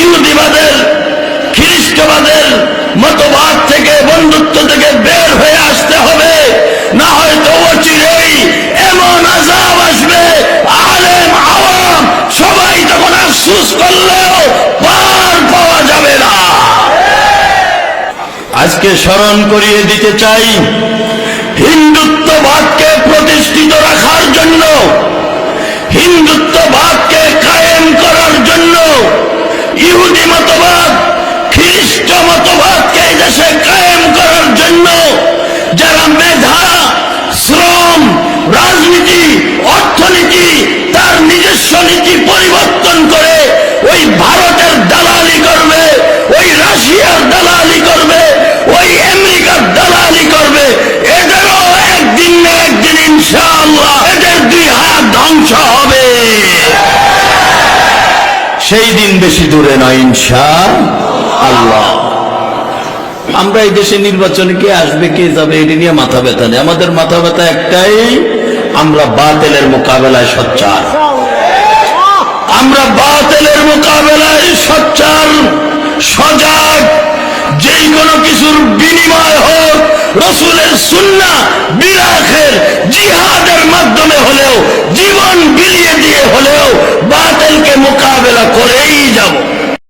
ইহুদিবাদের খ্রিস্টবাদের মতবাদ থেকে, বন্ধুত্ব থেকে বের হয়ে আসতে হবে। না হয়তো অচিরেই এমন আজাব আসবে, আলেম, আওয়াম, সবাই তখন আফসুস করলেও পার পাওয়া যাবে না। আজকে স্মরণ করিয়ে দিতে চাই, হিন্দুত্ববাদকে প্রতিষ্ঠিত রাখার ইহুদি মতবাদ, খ্রিস্ট মতবাদকে এই দেশে কায়েম করার জন্য যারা মেধা শ্রম, রাজনীতি, অর্থনীতি, তার নিজস্ব নীতি পরিবর্তন করে ওই ভারতের সেই দিন বেশি দূরে নয় ইনশা আল্লাহ। আমরা এই দেশে নির্বাচনে কে আসবে, কে যাবে, এটা নিয়ে মাথা ব্যথা নেই। আমাদের মাথা ব্যথা একটাই, আমরা বাতেলের মোকাবেলায় সচ্চার। আমরা বাতেলের মোকাবেলায় সচ্চার, সজাগ, যেই কোনো কিছুর বিনিময় হোক, রসুলের সুন্না মোকাবেলা যাব